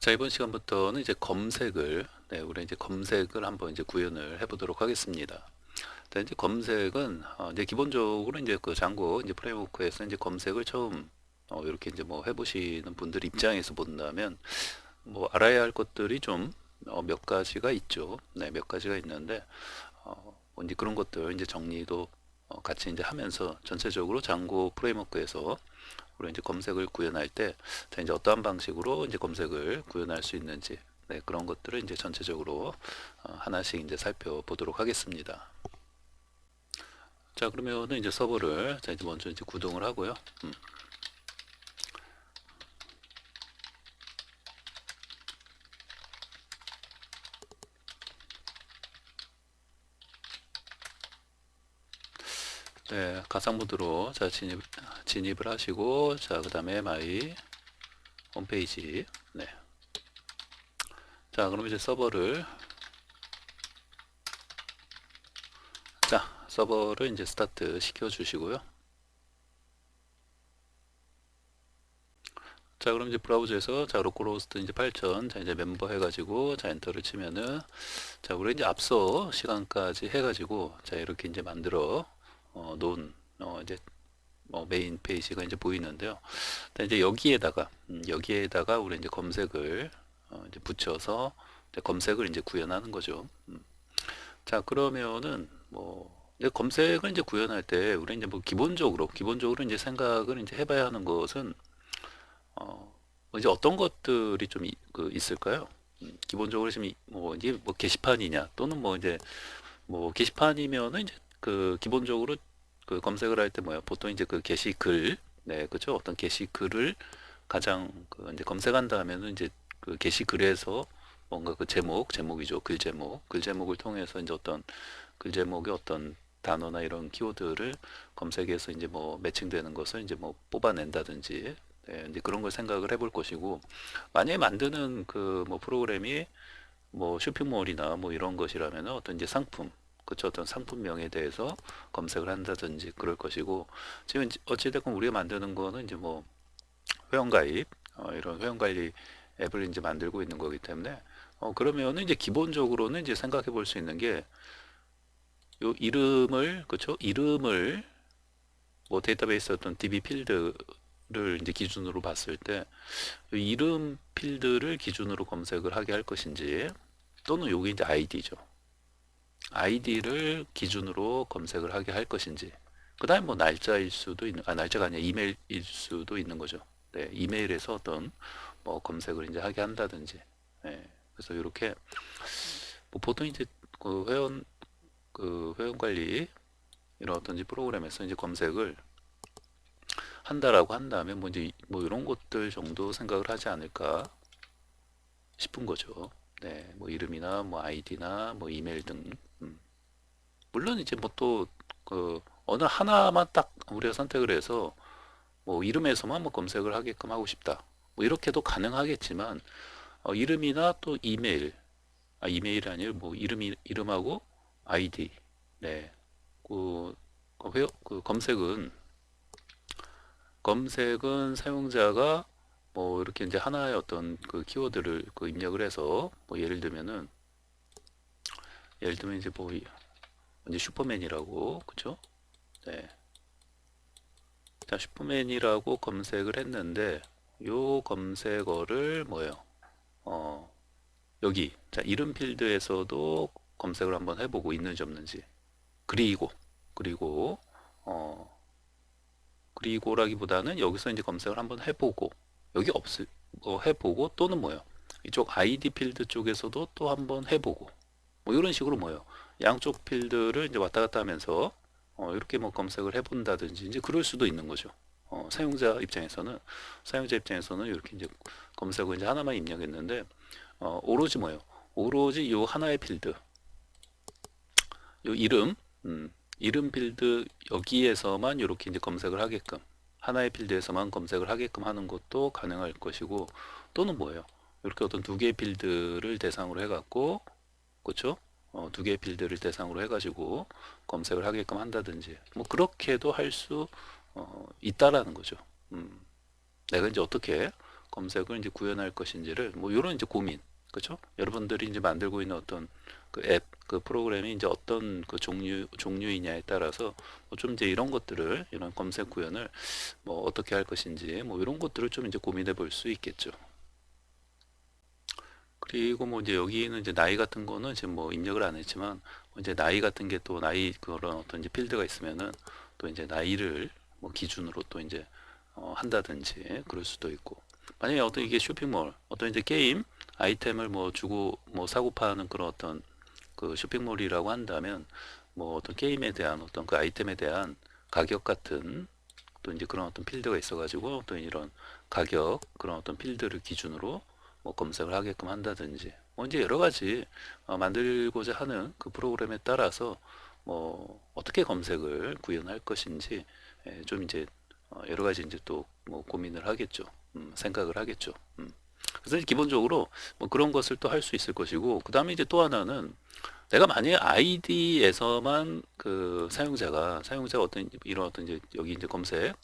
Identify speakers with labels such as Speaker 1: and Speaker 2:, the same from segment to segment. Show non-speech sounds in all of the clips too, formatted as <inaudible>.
Speaker 1: 자, 이번 시간부터는 이제 검색을, 네, 우리 이제 검색을 한번 이제 구현을 해보도록 하겠습니다. 자, 이제 검색은, 어, 이제 기본적으로 이제 그 장고, 이제 프레임워크에서 이제 검색을 처음, 어, 이렇게 이제 뭐 해보시는 분들 입장에서 본다면, 뭐 알아야 할 것들이 좀, 어, 몇 가지가 있죠. 네, 몇 가지가 있는데, 어, 뭐 이제 그런 것들 이제 정리도 어, 같이 이제 하면서 전체적으로 장고 프레임워크에서 우리 이제 검색을 구현할 때, 자, 이제 어떠한 방식으로 이제 검색을 구현할 수 있는지, 네, 그런 것들을 이제 전체적으로 어, 하나씩 이제 살펴보도록 하겠습니다. 자, 그러면은 이제 서버를, 자, 이제 먼저 이제 구동을 하고요. 음. 네, 가상 모드로 자 진입 진입을 하시고 자 그 다음에 마이 홈페이지 네. 자 그럼 이제 서버를 자 서버를 이제 스타트 시켜 주시고요. 자 그럼 이제 브라우저에서 자 로컬호스트 이제 8000자 이제 멤버 해가지고 자 엔터를 치면은 자 우리 이제 앞서 시간까지 해가지고 자 이렇게 이제 만들어 어, 놓은 어, 이제 뭐 메인 페이지가 이제 보이는데요. 이제 여기에다가 음, 여기에다가 우리 이제 검색을 어, 이제 붙여서 이제 검색을 이제 구현하는 거죠. 음. 자 그러면은 뭐 이제 검색을 이제 구현할 때 우리 이제 뭐 기본적으로 기본적으로 이제 생각을 이제 해봐야 하는 것은 어, 뭐 이제 어떤 것들이 좀 이, 그 있을까요? 음, 기본적으로 지금 이- 뭐 이제 뭐 게시판이냐 또는 뭐 이제 뭐 게시판이면은 이제 그 기본적으로 그 검색을 할 때 뭐야? 보통 이제 그 게시글 네 그죠? 어떤 게시글을 가장 그 이제 검색한다 하면은 이제 그 게시글에서 뭔가 그 제목 제목이죠. 글 제목. 글 제목을 통해서 이제 어떤 글 제목의 어떤 단어나 이런 키워드를 검색해서 이제 뭐 매칭되는 것을 이제 뭐 뽑아낸다든지 네, 이제 그런 걸 생각을 해볼 것이고 만약에 만드는 그 뭐 프로그램이 뭐 쇼핑몰이나 뭐 이런 것이라면은 어떤 이제 상품 그쵸 어떤 상품명에 대해서 검색을 한다든지 그럴 것이고 지금 어찌됐건 우리가 만드는 거는 이제 뭐 회원가입 어, 이런 회원관리 앱을 이제 만들고 있는 거기 때문에 어, 그러면은 이제 기본적으로는 이제 생각해 볼 수 있는 게 요 이름을 그쵸 이름을 뭐 데이터베이스 어떤 DB 필드를 이제 기준으로 봤을 때이 이름 필드를 기준으로 검색을 하게 할 것인지 또는 요게 이제 아이디죠. 아이디를 기준으로 검색을 하게 할 것인지 그 다음에 뭐 날짜일 수도 있는 아 날짜가 아니라 이메일일 수도 있는 거죠. 네 이메일에서 어떤 뭐 검색을 이제 하게 한다든지. 네, 그래서 이렇게 뭐 보통 이제 그 회원 그 회원 관리 이런 어떤 이제 프로그램에서 이제 검색을 한다라고 한다면 뭐 이제 뭐 이런 것들 정도 생각을 하지 않을까 싶은 거죠. 네, 뭐 이름이나 뭐 아이디나 뭐 이메일 등 음. 물론 이제 뭐 또 그 어느 하나만 딱 우리가 선택을 해서 뭐 이름에서만 뭐 검색을 하게끔 하고 싶다. 뭐 이렇게도 가능하겠지만 어, 이름이나 또 이메일 아 이메일이 아니라 뭐 이름이 이름하고 아이디 네. 그, 그 회- 그 검색은 검색은 사용자가 뭐 이렇게 이제 하나의 어떤 그 키워드를 그 입력을 해서 뭐 예를 들면은 예를 들면 이제 뭐 이- 이제 슈퍼맨이라고 그쵸? 네. 자 슈퍼맨이라고 검색을 했는데 요 검색어를 뭐예요? 어 여기 자 이름 필드에서도 검색을 한번 해보고 있는지 없는지 그리고 그리고 어 그리고라기보다는 여기서 이제 검색을 한번 해보고 여기 없을 뭐 해보고 또는 뭐요? 이쪽 아이디 필드 쪽에서도 또 한번 해보고. 뭐 이런 식으로 뭐요? 양쪽 필드를 이제 왔다 갔다 하면서 어, 이렇게 뭐 검색을 해본다든지 이제 그럴 수도 있는 거죠. 어, 사용자 입장에서는 사용자 입장에서는 이렇게 이제 검색을 이제 하나만 입력했는데 어, 오로지 뭐예요? 오로지 요 하나의 필드, 요 이름, 음, 이름 필드 여기에서만 이렇게 이제 검색을 하게끔 하나의 필드에서만 검색을 하게끔 하는 것도 가능할 것이고 또는 뭐예요? 이렇게 어떤 두 개의 필드를 대상으로 해 갖고 그렇죠? 어, 두 개의 필드를 대상으로 해 가지고 검색을 하게끔 한다든지 뭐 그렇게도 할수 어, 있다라는 거죠. 음, 내가 이제 어떻게 검색을 이제 구현할 것인지를 뭐 이런 이제 고민, 그렇죠? 여러분들이 이제 만들고 있는 어떤 그 앱, 그 프로그램이 이제 어떤 그 종류 종류이냐에 따라서 뭐 좀 이제 이런 것들을 이런 검색 구현을 뭐 어떻게 할 것인지 뭐 이런 것들을 좀 이제 고민해 볼 수 있겠죠. 그리고 뭐 이제 여기는 이제 나이 같은 거는 지금 뭐 입력을 안 했지만 뭐 이제 나이 같은 게 또 나이 그런 어떤 이제 필드가 있으면은 또 이제 나이를 뭐 기준으로 또 이제 어 한다든지 그럴 수도 있고 만약에 어떤 이게 쇼핑몰 어떤 이제 게임 아이템을 뭐 주고 뭐 사고 파는 그런 어떤 그 쇼핑몰이라고 한다면 뭐 어떤 게임에 대한 어떤 그 아이템에 대한 가격 같은 또 이제 그런 어떤 필드가 있어 가지고 또 이런 가격 그런 어떤 필드를 기준으로 뭐 검색을 하게끔 한다든지 뭐 이제 여러 가지 어, 만들고자 하는 그 프로그램에 따라서 뭐 어떻게 검색을 구현할 것인지 예, 좀 이제 어, 여러 가지 이제 또 뭐 고민을 하겠죠. 음, 생각을 하겠죠. 음. 그래서 기본적으로 뭐 그런 것을 또 할 수 있을 것이고 그 다음에 이제 또 하나는 내가 만약에 아이디에서만 그 사용자가 사용자가 어떤 이런 어떤 이제 여기 이제 검색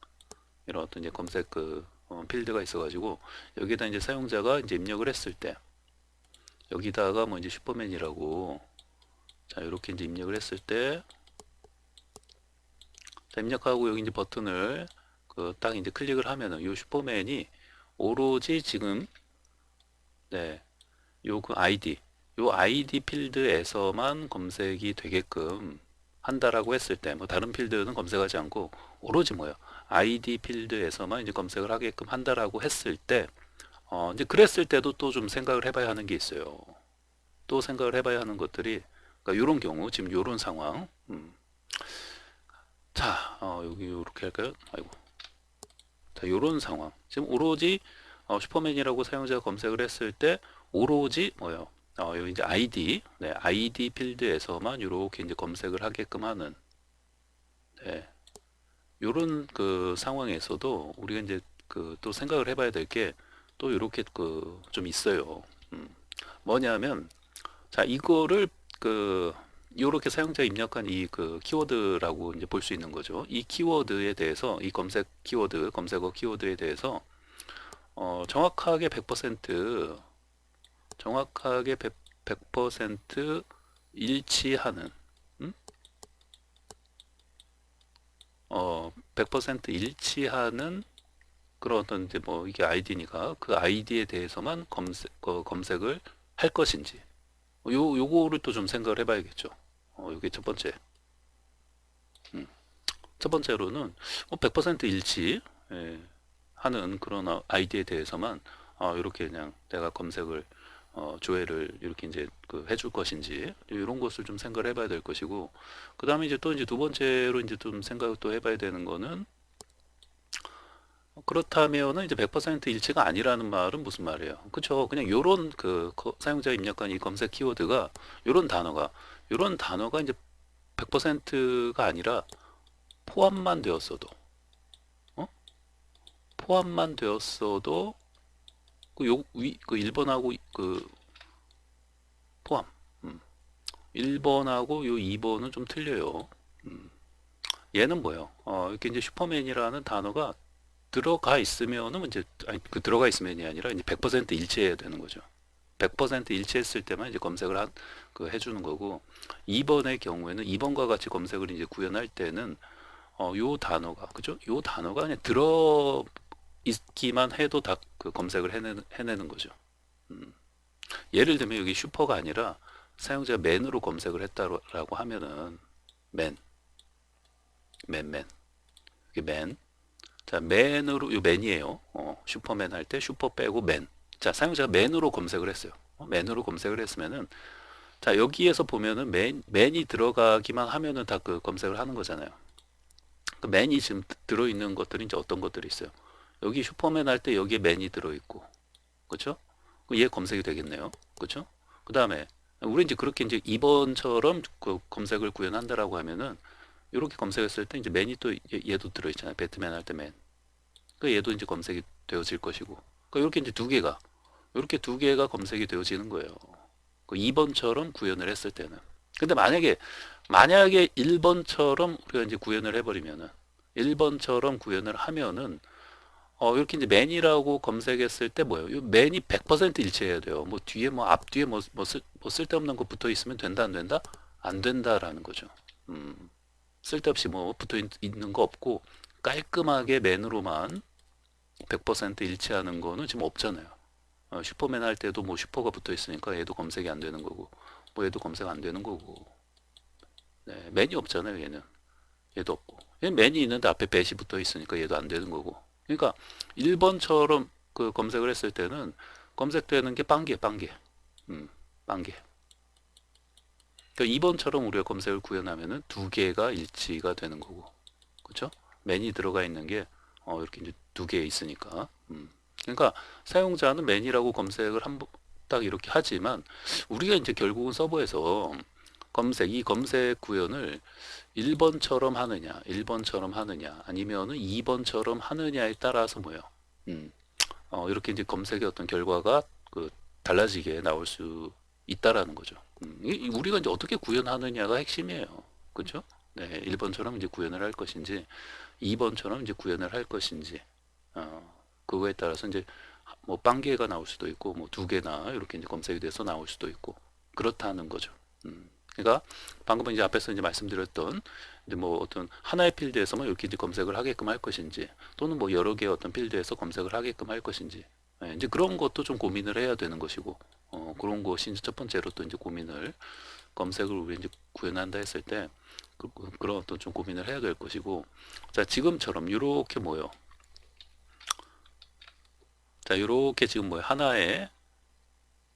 Speaker 1: 이런 어떤 이제 검색 그 어, 필드가 있어가지고 여기에다 이제 사용자가 이제 입력을 했을 때 여기다가 뭐 이제 슈퍼맨이라고 자 이렇게 이제 입력을 했을 때 자, 입력하고 여기 이제 버튼을 그 딱 이제 클릭을 하면은 요 슈퍼맨이 오로지 지금 네, 요 그 아이디 요 아이디 필드에서만 검색이 되게끔 한다라고 했을 때 뭐 다른 필드는 검색하지 않고 오로지 뭐요 아이디 필드에서만 이제 검색을 하게끔 한다라고 했을 때 어, 이제 그랬을 때도 또 좀 생각을 해봐야 하는 게 있어요. 또 생각을 해봐야 하는 것들이 그러니까 이런 경우 지금 이런 상황 음. 자 어, 여기 이렇게 할까요? 아이고 자 요런 상황. 지금 오로지 어, 슈퍼맨이라고 사용자가 검색을 했을 때 오로지 뭐요? 어, 여기 이제 아이디 네, 아이디 필드에서만 이렇게 이제 검색을 하게끔 하는. 네, 요런 그 상황에서도 우리가 이제 그 또 생각을 해봐야 될 게 또 이렇게 그 좀 있어요. 음, 뭐냐면 자 이거를 그 요렇게 사용자 입력한 이 그 키워드라고 이제 볼 수 있는 거죠. 이 키워드에 대해서 이 검색 키워드 검색어 키워드에 대해서 어, 정확하게 100% 정확하게 100, 100% 일치하는 음? 어, 100% 일치하는 그런 어떤 이제 뭐 이게 아이디니까 그 아이디에 대해서만 검색 어, 검색을 할 것인지 요 요거를 또 좀 생각을 해봐야겠죠. 어, 요게 첫 번째. 음. 첫 번째로는 뭐 100% 일치 예, 하는 그런 아- 아이디에 대해서만 어, 이렇게 그냥 내가 검색을 어, 조회를 이렇게 이제 그 해줄 것인지 이런 것을 좀 생각을 해봐야 될 것이고 그 다음에 이제 또 이제 두 번째로 이제 좀 생각을 또 해봐야 되는 거는 그렇다면은 이제 100% 일치가 아니라는 말은 무슨 말이에요? 그쵸? 그냥 요런 그 거- 사용자 입력한 이 검색 키워드가 요런 단어가 요런 단어가 이제 100%가 아니라 포함만 되었어도 어? 포함만 되었어도 그 요 위 그 1번하고 그 포함 음. 1번하고 요 2번은 좀 틀려요. 음. 얘는 뭐예요? 어, 이렇게 이제 슈퍼맨이라는 단어가 들어가 있으면은 이제 아니 그 들어가 있으면이 아니라 이제 100% 일치해야 되는 거죠. 100% 일치했을 때만 이제 검색을 한 그 해주는 거고 2번의 경우에는 2번과 같이 검색을 이제 구현할 때는 어, 요 단어가 그죠? 요 단어가 그냥 들어 있기만 해도 다 그 검색을 해내는, 해내는 거죠. 음. 예를 들면 여기 슈퍼가 아니라 사용자가 맨으로 검색을 했다라고 하면은 맨, 맨, 맨. 이게 맨. 자, 맨으로, 요 맨이에요. 어, 슈퍼맨 할 때 슈퍼 빼고 맨. 자, 사용자가 맨으로 검색을 했어요. 어, 맨으로 검색을 했으면은 자, 여기에서 보면은 맨, 맨이 들어가기만 하면은 다 그 검색을 하는 거잖아요. 그 맨이 지금 들어있는 것들이 이제 어떤 것들이 있어요. 여기 슈퍼맨 할 때 여기에 맨이 들어있고, 그렇죠? 얘 검색이 되겠네요. 그렇죠? 그 다음에 우리 이제 그렇게 이제 2번처럼 그 검색을 구현한다라고 하면은 이렇게 검색했을 때 이제 맨이 또 얘- 얘도 들어있잖아요. 배트맨 할 때 맨. 그 얘도 이제 검색이 되어질 것이고. 그 이렇게 이제 두 개가 이렇게 두 개가 검색이 되어지는 거예요. 그 2번처럼 구현을 했을 때는. 근데 만약에 만약에 1번처럼 우리가 이제 구현을 해버리면은 1번처럼 구현을 하면은 어, 이렇게 이제 맨이라고 검색했을 때 뭐예요? 이 맨이 100% 일치해야 돼요. 뭐 뒤에 뭐 앞뒤에 뭐, 뭐, 쓸, 뭐 쓸데없는 거 붙어 있으면 된다 안 된다? 안 된다라는 거죠. 음, 쓸데없이 뭐 붙어 있, 있는 거 없고 깔끔하게 맨으로만 100% 일치하는 거는 지금 없잖아요. 어, 슈퍼맨 할 때도 뭐 슈퍼가 붙어 있으니까 얘도 검색이 안 되는 거고 뭐 얘도 검색 안 되는 거고. 네, 맨이 없잖아요 얘는. 얘도 없고. 얘 맨이 있는데 앞에 배시 붙어 있으니까 얘도 안 되는 거고. 그러니까 1번처럼 그 검색을 했을 때는 검색되는 게 빵개 빵개. 음, 빵개. 그러니까 2번처럼 우리가 검색을 구현하면은 두 개가 일치가 되는 거고. 그렇죠? 맨이 들어가 있는 게 어, 이렇게 이제 두 개 있으니까. 음. 그러니까 사용자는 맨이라고 검색을 한딱 이렇게 하지만 우리가 이제 결국은 서버에서 검색 이 검색 구현을 1번처럼 하느냐 1번처럼 하느냐 아니면은 2번처럼 하느냐에 따라서 뭐예요 음, 어, 이렇게 이제 검색의 어떤 결과가 그 달라지게 나올 수 있다라는 거죠. 음, 이- 이 우리가 이제 어떻게 구현하느냐가 핵심이에요. 그렇죠 네 1번처럼 이제 구현을 할 것인지 2번처럼 이제 구현을 할 것인지 어, 그거에 따라서 이제 뭐 빵개가 나올 수도 있고 뭐 두 개나 이렇게 이제 검색이 돼서 나올 수도 있고 그렇다는 거죠. 음. 그러니까 방금 이제 앞에서 이제 말씀드렸던 이제 뭐 어떤 하나의 필드에서만 이렇게 이제 검색을 하게끔 할 것인지 또는 뭐 여러 개의 어떤 필드에서 검색을 하게끔 할 것인지 예, 이제 그런 것도 좀 고민을 해야 되는 것이고 어, 그런 것이 이제 첫 번째로 또 이제 고민을 검색을 우리 이제 구현한다 했을 때 그, 런 어떤 좀 고민을 해야 될 것이고 자 지금처럼 이렇게 뭐요 자, 이렇게 지금 뭐야 하나의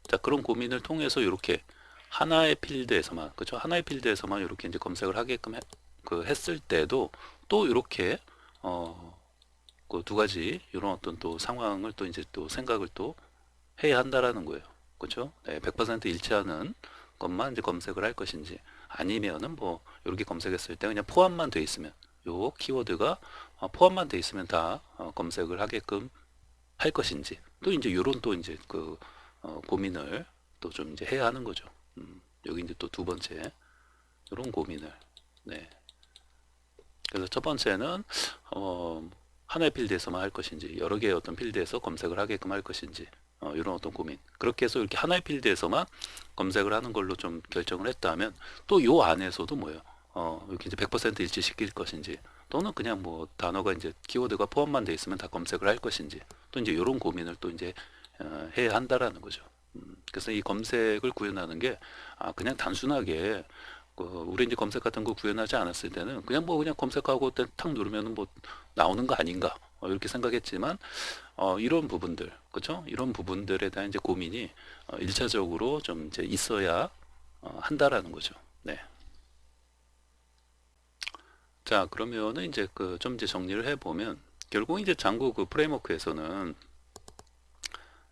Speaker 1: 자 그런 고민을 통해서 이렇게 하나의 필드에서만 그렇죠? 하나의 필드에서만 이렇게 이제 검색을 하게끔 해- 그 했을 때도 또 이렇게 어그 두 가지 이런 어떤 또 상황을 또 이제 또 생각을 또 해야 한다라는 거예요. 그렇죠? 네, 100% 일치하는 것만 이제 검색을 할 것인지 아니면은 뭐 이렇게 검색했을 때 그냥 포함만 돼 있으면 요 키워드가 어, 포함만 돼 있으면 다 어, 검색을 하게끔 할 것인지 또 이제 요런 또 이제 그 어, 고민을 또 좀 이제 해야 하는 거죠. 음, 여기 이제 또 두 번째 요런 고민을 네. 그래서 첫 번째는 어, 하나의 필드에서만 할 것인지 여러 개의 어떤 필드에서 검색을 하게끔 할 것인지 어, 이런 어떤 고민. 그렇게 해서 이렇게 하나의 필드에서만 검색을 하는 걸로 좀 결정을 했다면 또 요 안에서도 뭐예요? 어, 이렇게 이제 100% 일치시킬 것인지 또는 그냥 뭐 단어가 이제 키워드가 포함만 돼 있으면 다 검색을 할 것인지 또 이제 이런 고민을 또 이제 어, 해야 한다라는 거죠. 음, 그래서 이 검색을 구현하는 게 아, 그냥 단순하게 그 우리 이제 검색 같은 거 구현하지 않았을 때는 그냥 뭐 그냥 검색하고 탁 누르면은 뭐 나오는 거 아닌가 어, 이렇게 생각했지만 어, 이런 부분들 그렇죠? 이런 부분들에 대한 이제 고민이 어, 일차적으로 좀 이제 있어야 어, 한다라는 거죠. 네. 자, 그러면은 이제 그 좀 이제 정리를 해보면 결국 이제 장구 그 프레임워크에서는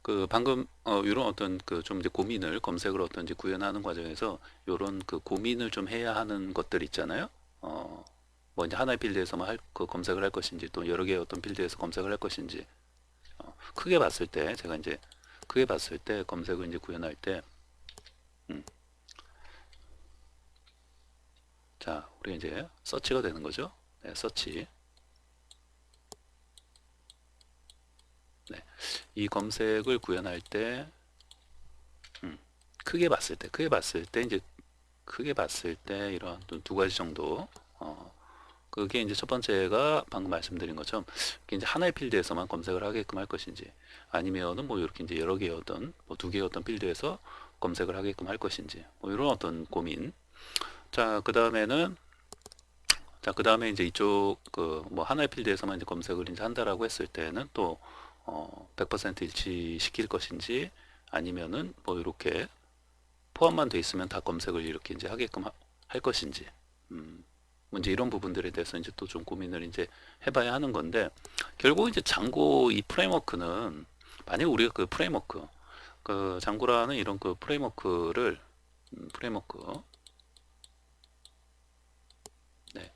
Speaker 1: 그 방금 어 이런 어떤 그 좀 이제 고민을 검색을 어떤지 구현하는 과정에서 이런 그 고민을 좀 해야 하는 것들 있잖아요. 어뭐 이제 하나의 필드에서만 할 그 검색을 할 것인지 또 여러 개의 어떤 필드에서 검색을 할 것인지 어, 크게 봤을 때 제가 이제 크게 봤을 때 검색을 이제 구현할 때 음. 자, 우리 이제 서치가 되는 거죠. 네, 서치. 네, 이 검색을 구현할 때, 음, 크게 봤을 때, 크게 봤을 때 이제 크게 봤을 때 이런 또두 가지 정도. 어, 그게 이제 첫 번째가 방금 말씀드린 것처럼 이제 하나의 필드에서만 검색을 하게끔 할 것인지, 아니면은 뭐 이렇게 이제 여러 개의 어떤 뭐 두 개의 어떤 필드에서 검색을 하게끔 할 것인지, 뭐 이런 어떤 고민. 자, 그 다음에는 자, 그 다음에 이제 이쪽 그 뭐 하나의 필드에서만 이제 검색을 이제 한다라고 했을 때는 또 어, 100% 일치시킬 것인지 아니면은 뭐 이렇게 포함만 돼 있으면 다 검색을 이렇게 이제 하게끔 하- 할 것인지 음, 뭐 이제 이런 부분들에 대해서 이제 또 좀 고민을 이제 해봐야 하는 건데 결국 이제 장고 이 프레임워크는 만약 우리가 그 프레임워크 그 장고라는 이런 그 프레임워크를 음, 프레임워크 네.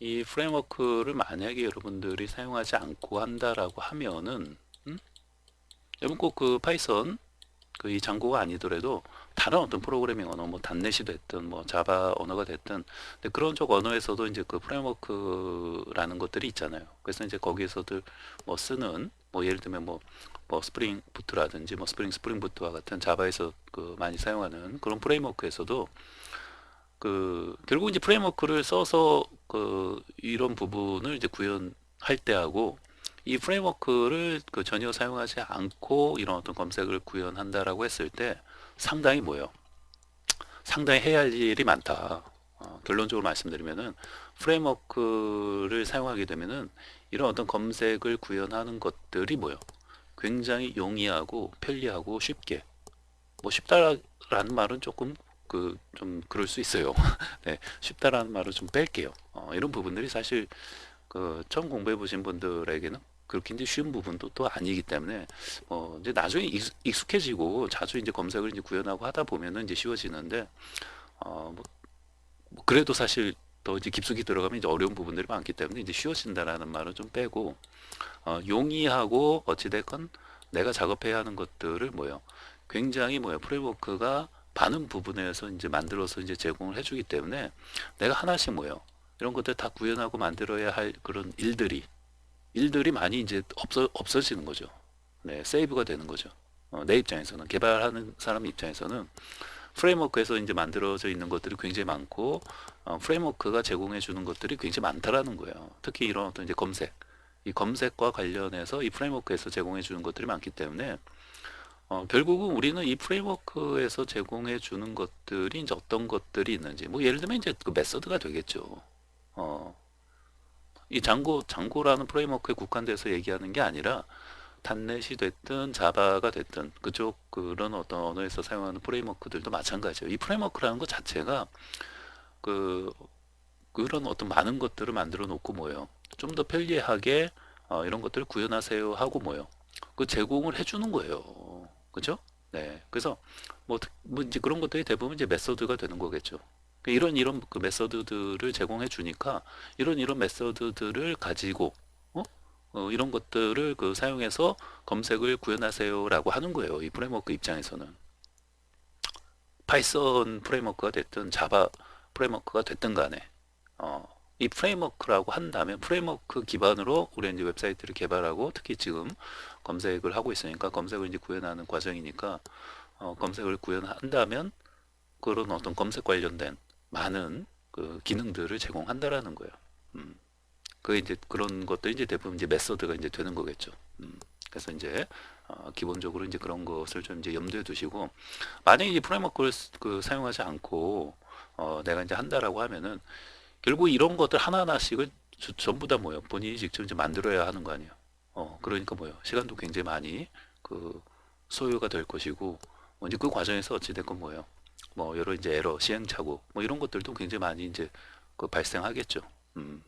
Speaker 1: 이 프레임워크를 만약에 여러분들이 사용하지 않고 한다라고 하면은 음? 여러분 꼭 그 파이썬 그 이 장고가 아니더라도 다른 어떤 프로그래밍 언어, 뭐 단넷이 됐든 뭐 자바 언어가 됐든 근데 그런 쪽 언어에서도 이제 그 프레임워크라는 것들이 있잖아요. 그래서 이제 거기에서도 뭐 쓰는 뭐 예를 들면 뭐, 뭐 스프링 부트라든지 뭐 스프링 스프링 부트와 같은 자바에서 그 많이 사용하는 그런 프레임워크에서도 그 결국 이제 프레임워크를 써서 그 이런 부분을 이제 구현할 때하고 이 프레임워크를 그 전혀 사용하지 않고 이런 어떤 검색을 구현한다라고 했을 때 상당히 뭐예요? 상당히 해야 할 일이 많다. 어, 결론적으로 말씀드리면은 프레임워크를 사용하게 되면은 이런 어떤 검색을 구현하는 것들이 뭐예요? 굉장히 용이하고 편리하고 쉽게 뭐 쉽다라는 말은 조금 그 좀 그럴 수 있어요. <laughs> 네, 쉽다라는 말을 좀 뺄게요. 어, 이런 부분들이 사실 그 처음 공부해 보신 분들에게는 그렇게 이제 쉬운 부분도 또 아니기 때문에 어 이제 나중에 익숙, 익숙해지고 자주 이제 검색을 이제 구현하고 하다 보면은 이제 쉬워지는데 어 뭐, 뭐 그래도 사실 더 이제 깊숙이 들어가면 이제 어려운 부분들이 많기 때문에 이제 쉬워진다라는 말은 좀 빼고 어 용이하고 어찌 됐건 내가 작업해야 하는 것들을 뭐요? 굉장히 뭐요? 프레임워크가 많은 부분에서 이제 만들어서 이제 제공을 해주기 때문에 내가 하나씩 뭐요? 이런 것들 다 구현하고 만들어야 할 그런 일들이 일들이 많이 이제 없어 없어지는 거죠. 네, 세이브가 되는 거죠. 어, 내 입장에서는 개발하는 사람 입장에서는 프레임워크에서 이제 만들어져 있는 것들이 굉장히 많고 어, 프레임워크가 제공해 주는 것들이 굉장히 많다라는 거예요. 특히 이런 어떤 이제 검색, 이 검색과 관련해서 이 프레임워크에서 제공해 주는 것들이 많기 때문에 어, 결국은 우리는 이 프레임워크에서 제공해 주는 것들이 이제 어떤 것들이 있는지 뭐 예를 들면 이제 그 메서드가 되겠죠. 어, 이 장고 장고라는 프레임워크에 국한돼서 얘기하는 게 아니라 단넷이 됐든 자바가 됐든 그쪽 그런 어떤 언어에서 사용하는 프레임워크들도 마찬가지예요. 이 프레임워크라는 것 자체가 그 그런 어떤 많은 것들을 만들어 놓고 뭐예요. 좀 더 편리하게 어, 이런 것들을 구현하세요 하고 뭐예요. 그 제공을 해주는 거예요. 그죠? 네. 그래서 뭐, 특- 뭐 이제 그런 것들이 대부분 이제 메소드가 되는 거겠죠. 그 이런 이런 그 메서드들을 제공해 주니까 이런 이런 메서드들을 가지고 어? 어, 이런 것들을 그 사용해서 검색을 구현하세요 라고 하는 거예요. 이 프레임워크 입장에서는 파이썬 프레임워크가 됐든 자바 프레임워크가 됐든 간에 어, 이 프레임워크라고 한다면 프레임워크 기반으로 우리 이제 웹사이트를 개발하고 특히 지금 검색을 하고 있으니까 검색을 이제 구현하는 과정이니까 어, 검색을 구현한다면 그런 어떤 검색 관련된 많은 그 기능들을 제공한다라는 거예요. 음. 그 이제 그런 것들이 이제 대부분 이제 메서드가 이제 되는 거겠죠. 음. 그래서 이제 어, 기본적으로 이제 그런 것을 좀 이제 염두에 두시고 만약에 이 프레임워크를 쓰- 그 사용하지 않고 어, 내가 이제 한다라고 하면은 결국 이런 것들 하나하나씩을 저- 전부 다 뭐요 본인이 직접 이제 만들어야 하는 거 아니에요. 어, 그러니까 뭐요 시간도 굉장히 많이 그 소요가 될 것이고 뭐 이제 그 과정에서 어찌 됐건 뭐예요 뭐 여러 이제 에러, 시행착오 뭐 이런 것들도 굉장히 많이 이제 그 발생하겠죠. 음.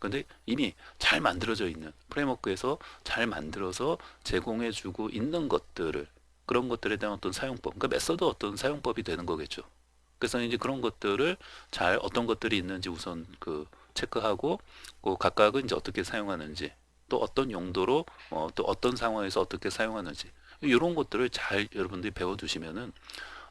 Speaker 1: 근데 이미 잘 만들어져 있는 프레임워크에서 잘 만들어서 제공해 주고 있는 것들을 그런 것들에 대한 어떤 사용법, 그러니까 메서드 어떤 사용법이 되는 거겠죠. 그래서 이제 그런 것들을 잘 어떤 것들이 있는지 우선 그 체크하고 그 각각은 이제 어떻게 사용하는지 또 어떤 용도로 어, 또 어떤 상황에서 어떻게 사용하는지 이런 것들을 잘 여러분들이 배워두시면은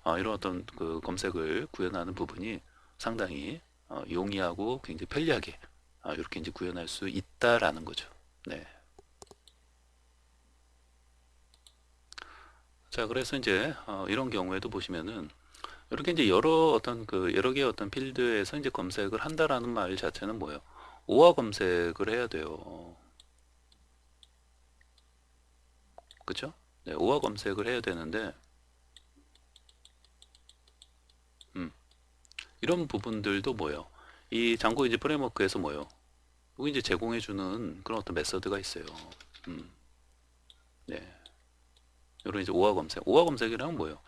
Speaker 1: 어, 이런 어떤 그 검색을 구현하는 부분이 상당히 어, 용이하고 굉장히 편리하게 어, 이렇게 이제 구현할 수 있다라는 거죠. 네. 자, 그래서 이제 어, 이런 경우에도 보시면은 이렇게 이제 여러 어떤 그 여러 개의 어떤 필드에서 이제 검색을 한다라는 말 자체는 뭐예요? 오화 검색을 해야 돼요. 그죠? 네, 오화 검색을 해야 되는데 이런 부분들도 뭐예요? 이 장고 이제 프레임워크에서 뭐예요? 여기 이제 제공해주는 그런 어떤 메서드가 있어요. 음, 네. 이런 이제 오화 검색. 오화 검색이란 뭐예요?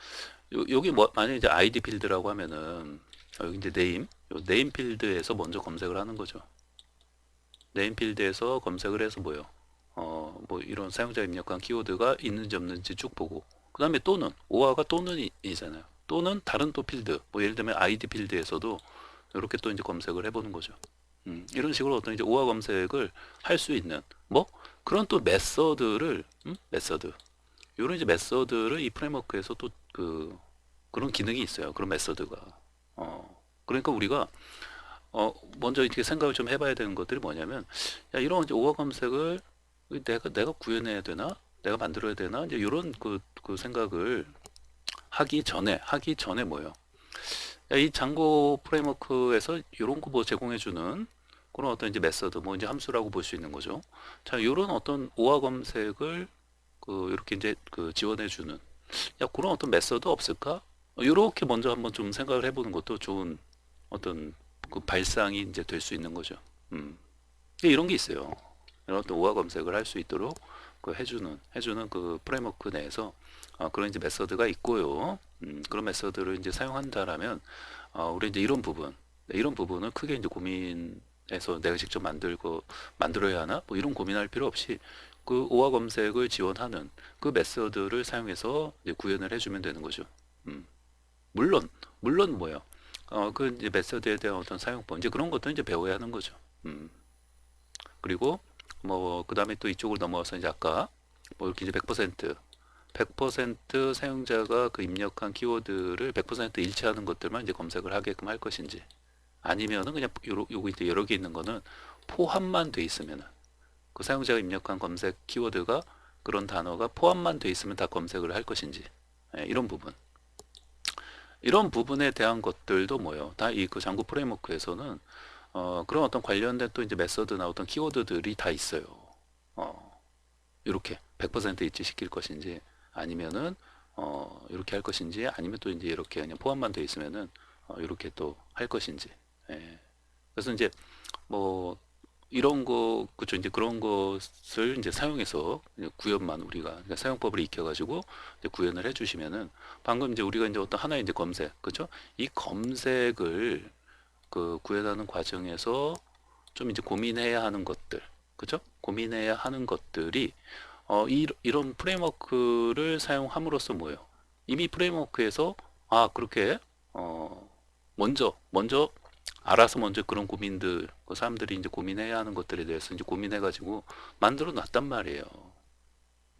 Speaker 1: 요, 여기 뭐, 만약에 이제 아이디 필드라고 하면은, 아, 여기 이제 네임, 요 네임 필드에서 먼저 검색을 하는 거죠. 네임 필드에서 검색을 해서 뭐예요? 어, 뭐 이런 사용자 입력한 키워드가 있는지 없는지 쭉 보고, 그 다음에 또는, 오화가 또는 이- 이잖아요. 또는 다른 또 필드, 뭐 예를 들면 아이디 필드에서도 이렇게 또 이제 검색을 해보는 거죠. 음, 이런 식으로 어떤 이제 오화 검색을 할 수 있는, 뭐, 그런 또 메서드를, 음? 메서드. 이런 이제 메서드를 이 프레임워크에서 또 그 그런 기능이 있어요. 그런 메서드가. 어, 그러니까 우리가 어, 먼저 이렇게 생각을 좀 해봐야 되는 것들이 뭐냐면, 야, 이런 이제 오화 검색을 내가, 내가 구현해야 되나? 내가 만들어야 되나? 이제 이런 그, 그 생각을 하기 전에, 하기 전에 뭐예요? 야, 이 장고 프레임워크에서 이런 거 뭐 제공해주는 그런 어떤 이제 메서드, 뭐 이제 함수라고 볼 수 있는 거죠. 자, 이런 어떤 오화 검색을 그 이렇게 이제 그 지원해주는, 야, 그런 어떤 메서드 없을까? 이렇게 먼저 한번 좀 생각을 해보는 것도 좋은 어떤 그 발상이 이제 될 수 있는 거죠. 음. 이런 게 있어요. 이런 어떤 오화 검색을 할 수 있도록 그 해주는 해주는 그 프레임워크 내에서 어, 그런 이제 메서드가 있고요. 음, 그런 메서드를 이제 사용한다라면 어, 우리 이제 이런 부분 네, 이런 부분을 크게 이제 고민해서 내가 직접 만들고 만들어야 하나 뭐 이런 고민할 필요 없이 그 오화 검색을 지원하는 그 메서드를 사용해서 이제 구현을 해주면 되는 거죠. 음. 물론 물론 뭐요? 어, 그 이제 메서드에 대한 어떤 사용법 이제 그런 것도 이제 배워야 하는 거죠. 음. 그리고 뭐 그 다음에 또 이쪽으로 넘어와서 이제 아까 뭐 이렇게 이제 100% 100% 사용자가 그 입력한 키워드를 100% 일치하는 것들만 이제 검색을 하게끔 할 것인지 아니면은 그냥 요러, 요거 이제 여러 개 있는 거는 포함만 돼 있으면은 그 사용자가 입력한 검색 키워드가 그런 단어가 포함만 돼 있으면 다 검색을 할 것인지 예, 이런 부분 이런 부분에 대한 것들도 뭐예요? 다 이 그 장구 프레임워크에서는 어, 그런 어떤 관련된 또 이제 메서드나 어떤 키워드들이 다 있어요. 어, 이렇게 100% 일치시킬 것인지 아니면은 어, 이렇게 할 것인지 아니면 또 이제 이렇게 그냥 포함만 되어 있으면은 어, 이렇게 또 할 것인지. 예. 그래서 이제 뭐 이런 거 그쵸 이제 그런 것을 이제 사용해서 구현만 우리가 그러니까 사용법을 익혀 가지고 이제 구현을 해 주시면은 방금 이제 우리가 이제 어떤 하나의 이제 검색 그죠? 이 검색을 그 구현하는 과정에서 좀 이제 고민해야 하는 것들 그죠? 고민해야 하는 것들이 어, 이, 이런 프레임워크를 사용함으로써 뭐예요? 이미 프레임워크에서 아 그렇게 어, 먼저 먼저 알아서 먼저 그런 고민들 그 사람들이 이제 고민해야 하는 것들에 대해서 이제 고민해 가지고 만들어 놨단 말이에요.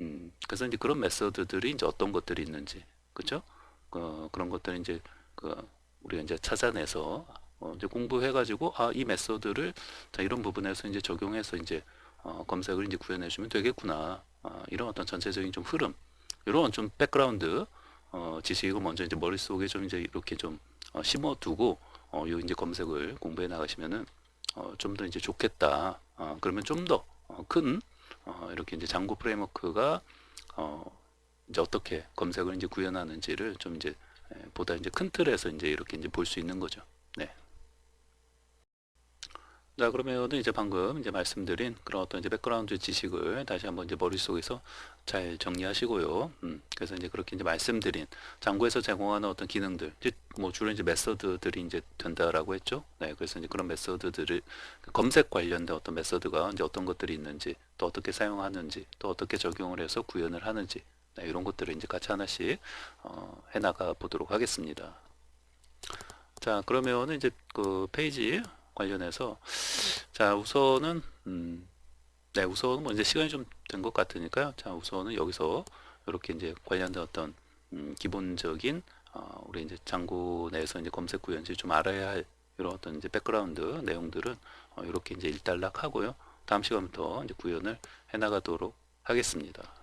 Speaker 1: 음, 그래서 이제 그런 메서드들이 이제 어떤 것들이 있는지 그죠? 어, 그런 것들을 이제 그 우리가 이제 찾아내서 어, 이제 공부해 가지고 아 이 메서드를 자 이런 부분에서 이제 적용해서 이제 어, 검색을 이제 구현해 주면 되겠구나. 아, 이런 어떤 전체적인 좀 흐름, 이런 좀 백그라운드 어, 지식을 먼저 이제 머릿속에 좀 이제 이렇게 좀 어, 심어두고 어, 요 이제 검색을 공부해 나가시면은 어, 좀 더 이제 좋겠다. 어, 그러면 좀 더큰 어, 이렇게 이제 장고 프레임워크가 어, 이제 어떻게 검색을 이제 구현하는지를 좀 이제 에, 보다 이제 큰 틀에서 이제 이렇게 이제 볼 수 있는 거죠. 네. 자, 그러면은 이제 방금 이제 말씀드린 그런 어떤 이제 백그라운드 지식을 다시 한번 이제 머릿속에서 잘 정리하시고요. 음, 그래서 이제 그렇게 이제 말씀드린 장구에서 제공하는 어떤 기능들, 뭐 주로 이제 메서드들이 이제 된다라고 했죠. 네, 그래서 이제 그런 메서드들을 검색 관련된 어떤 메서드가 이제 어떤 것들이 있는지, 또 어떻게 사용하는지, 또 어떻게 적용을 해서 구현을 하는지, 네, 이런 것들을 이제 같이 하나씩 어, 해나가 보도록 하겠습니다. 자, 그러면은 이제 그 페이지 관련해서 자 우선은 음, 네 우선은 뭐 이제 시간이 좀 된 것 같으니까요. 자 우선은 여기서 이렇게 이제 관련된 어떤 음, 기본적인 어, 우리 이제 장구 내에서 이제 검색 구현지 좀 알아야 할 이런 어떤 이제 백그라운드 내용들은 어, 이렇게 이제 일단락 하고요. 다음 시간부터 이제 구현을 해나가도록 하겠습니다.